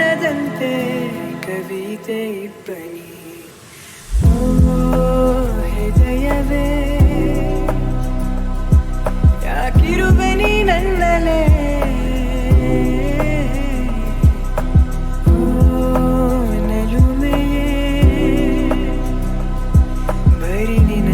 കാണതന്തേ കവിതേ പണി ഹൃദയവേ ಯಾಕಿರುವೆ ನೀ ನನ್ನಲೇ ಓ ನಲುಮೆಯೇ ಬರಿ ನಿನ್ನ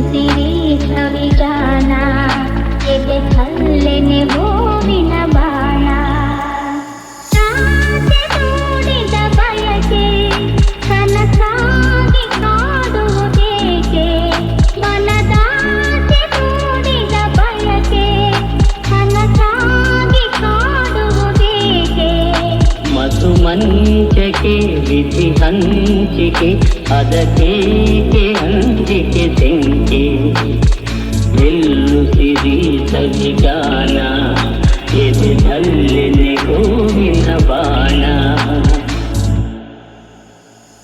सिरे छवि जाना। ये देख लेने वो ಸಿಹಿ ಹಂಚಿಕೆ ಅದಕ್ಕೆ ಹಂಚಿಕೆ ತೆಂಕೆ ಎಲ್ಲು ಸಿರಿ ಸವಿ ಗಾನ ಎದೆದಲ್ಲೆನೆ ಹೂವಿನ ಬಾಣ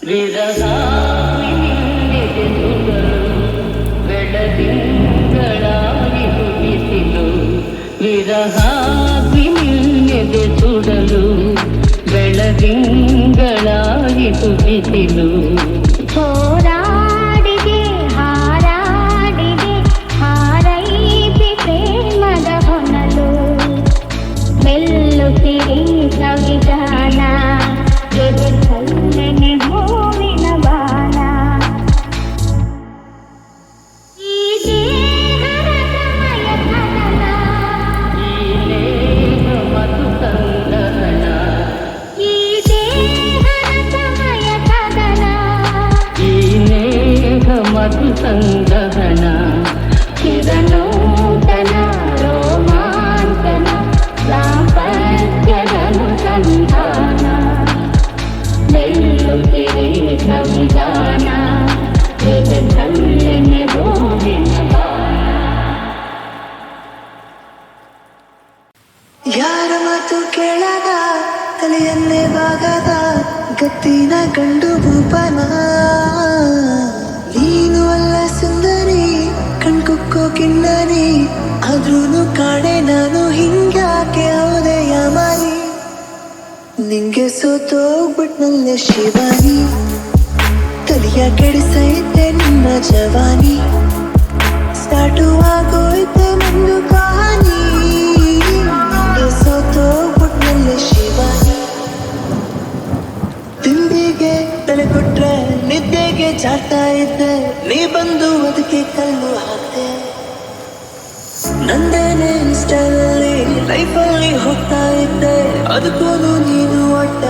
ವಿರಹ ಬೆಳದಿಂಗಳಾಗಿ ಹುಟ್ಟಿಸಿಲು ವಿರಹ Sleepy Lou. ದಿನ ಕಂಡು ಭೂಪನ. ನೀನು ಅಲ್ಲ ಸುಂದರಿ, ಕಣ್ಕುಕ್ಕೋ ಕಿಣ್ಣರಿ ಆದ್ರೂ ಕಾಣೆ ನಾನು ಹಿಂಗಾಕೆ ಯಾವುದೇ ಯಮನಿ. ನಿಂಗೆ ಸೋತೋಗ್ಬಿಟ್ನಲ್ಲ ಶಿವಾನಿ. ತಲೆಯ ಕೆಡಿಸೈತೆ ನಿನ್ನ ಜವಾನಿ. ಸ್ಟಾರ್ಟು ಆಗೋಯ್ತು ಲೈಫಲ್ಲಿ ಹೋಗ್ತಾ ಇದ್ದೆ. ಅದಕ್ಕೂ ನೀನು ಒಟ್ಟ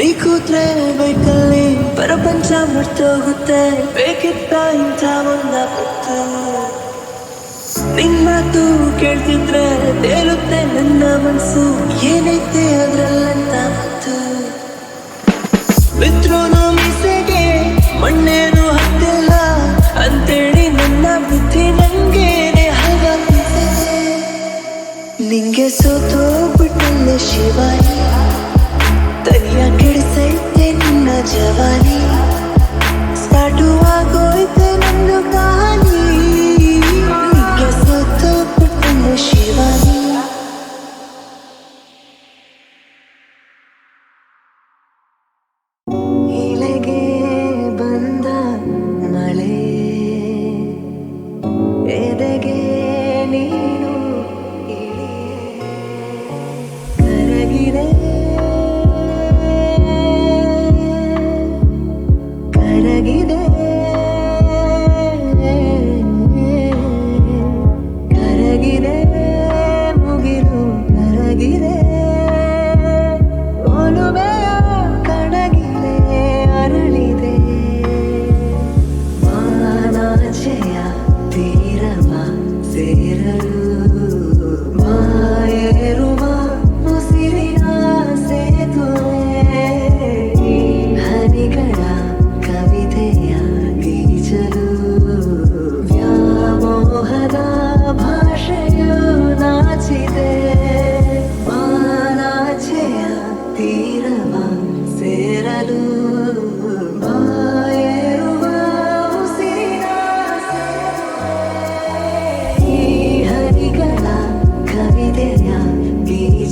ನೀ ಬೈಕಲ್ಲಿ ಪ್ರಪಂಚ ಮುಟ್ಟೋಗುತ್ತೆ ಬೇಕಿತ್ತ ಇಂಥ ಒಂದ ಪತ್ತು. ನಿನ್ ಮಾತು ಕೇಳ್ತಿದ್ರೆ ತೇಲುತ್ತೆ ನನ್ನ ಮನಸ್ಸು ಏನೈತೆ ಅದ್ರಲ್ಲಂತ ಮತ್ತು ಮಿತ್ರೋನ ಮಿಸೆಗೆ ಮಣ್ಣೇನು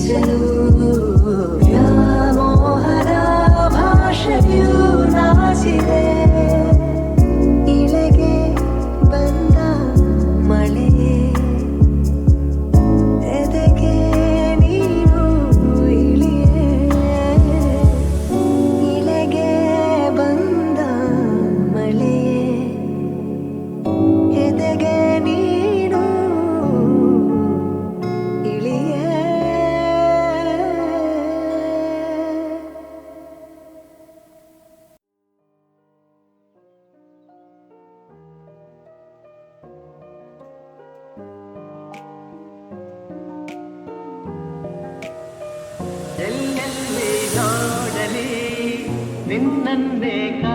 Jerusalem. പെണ്ണന്റെ കാ